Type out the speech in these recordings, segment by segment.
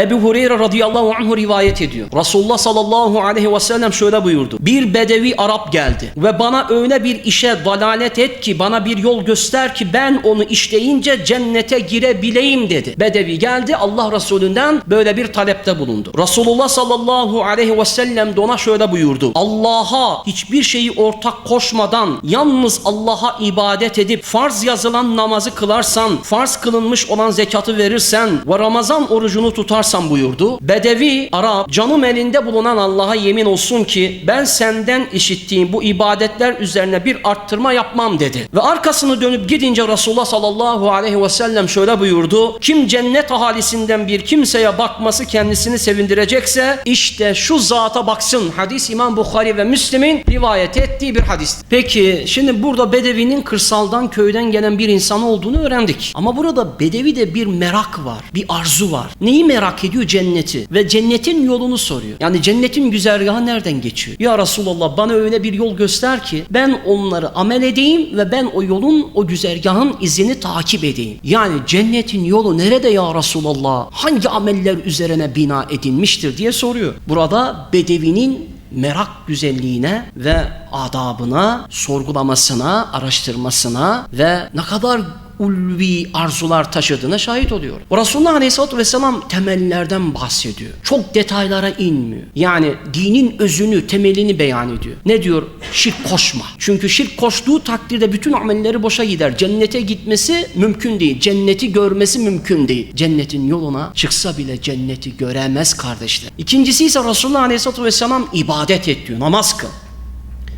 Ebu Hureyre radıyallahu anhu rivayet ediyor. Resulullah sallallahu aleyhi ve sellem şöyle buyurdu. Bir bedevi Arap geldi ve bana öyle bir işe dalalet et ki bana bir yol göster ki ben onu işleyince cennete girebileyim dedi. Bedevi geldi Allah Resulünden böyle bir talepte bulundu. Resulullah sallallahu aleyhi ve sellem de ona şöyle buyurdu. Allah'a hiçbir şeyi ortak koşmadan yalnız Allah'a ibadet edip farz yazılan namazı kılarsan, farz kılınmış olan zekatı verirsen ve Ramazan orucunu tutarsan buyurdu. Bedevi Arap canım elinde bulunan Allah'a yemin olsun ki ben senden işittiğim bu ibadetler üzerine bir arttırma yapmam dedi. Ve arkasını dönüp gidince Resulullah sallallahu aleyhi ve sellem şöyle buyurdu. Kim cennet ahalisinden bir kimseye bakması kendisini sevindirecekse işte şu zata baksın. Hadis İmam Bukhari ve Müslim'in rivayet ettiği bir hadis. Peki şimdi burada Bedevi'nin kırsaldan köyden gelen bir insan olduğunu öğrendik. Ama burada Bedevi'de bir merak var, bir arzu var. Neyi merak ediyor? Cenneti. Ve cennetin yolunu soruyor. Yani cennetin güzergahı nereden geçiyor? Ya Resulallah bana öyle bir yol göster ki ben onları amel edeyim ve ben o yolun, o güzergahın izini takip edeyim. Yani cennetin yolu nerede ya Resulallah? Hangi ameller üzerine bina edilmiştir diye soruyor. Burada Bedevi'nin merak güzelliğine ve adabına, sorgulamasına, araştırmasına ve ne kadar ulvi arzular taşıdığına şahit oluyor. Resulullah Aleyhisselatü Vesselam temellerden bahsediyor. Çok detaylara inmiyor. Yani dinin özünü, temelini beyan ediyor. Ne diyor? Şirk koşma. Çünkü şirk koştuğu takdirde bütün amelleri boşa gider. Cennete gitmesi mümkün değil. Cenneti görmesi mümkün değil. Cennetin yoluna çıksa bile cenneti göremez kardeşler. İkincisi ise Resulullah Aleyhisselatü Vesselam ibadet et diyor. Namaz kıl.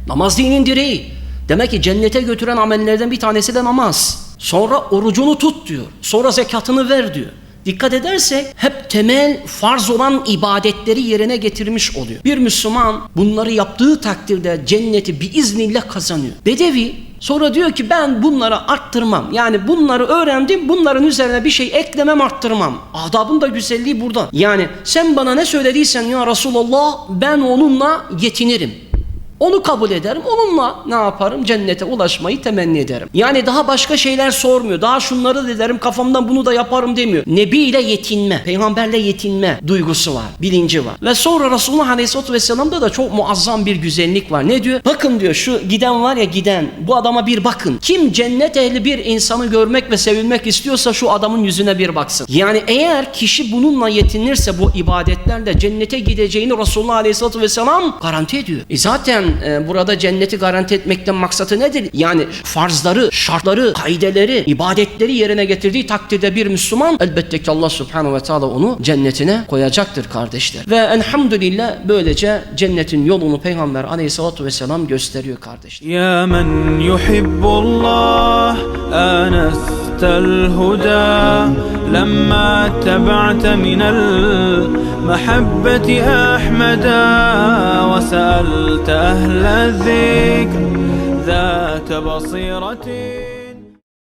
Namaz dinin direği. Demek ki cennete götüren amellerden bir tanesi de namaz. Sonra orucunu tut diyor. Sonra zekatını ver diyor. Dikkat edersek hep temel farz olan ibadetleri yerine getirmiş oluyor. Bir Müslüman bunları yaptığı takdirde cenneti bir iznillah kazanıyor. Bedevi sonra diyor ki ben bunları arttırmam. Yani bunları öğrendim bunların üzerine bir şey eklemem arttırmam. Adabın da güzelliği burada. Yani sen bana ne söylediysen ya Resulallah ben onunla yetinirim. Onu kabul ederim. Onunla ne yaparım? Cennete ulaşmayı temenni ederim. Yani daha başka şeyler sormuyor. Daha şunları da derim kafamdan bunu da yaparım demiyor. Nebi ile yetinme, peygamberle yetinme duygusu var, bilinci var. Ve sonra Resulullah Aleyhisselatü Vesselam'da da çok muazzam bir güzellik var. Ne diyor? Bakın diyor şu giden var ya giden bu adama bir bakın. Kim cennet ehli bir insanı görmek ve sevilmek istiyorsa şu adamın yüzüne bir baksın. Yani eğer kişi bununla yetinirse bu ibadetlerle cennete gideceğini Resulullah Aleyhisselatü Vesselam garanti ediyor. E zaten e, burada cenneti garanti etmekten maksatı nedir? Yani farzları, şartları, kaideleri, ibadetleri yerine getirdiği takdirde bir Müslüman elbette ki Allah subhanahu ve teala onu cennetine koyacaktır kardeşler. Ve elhamdülillah böylece cennetin yolunu Peygamber aleyhissalatu vesselam gösteriyor kardeşler. Ya men yuhibbullah anas الهدى لما اتبعت من المحبة أحمدا وسألت أهل الذكر ذات بصيرة.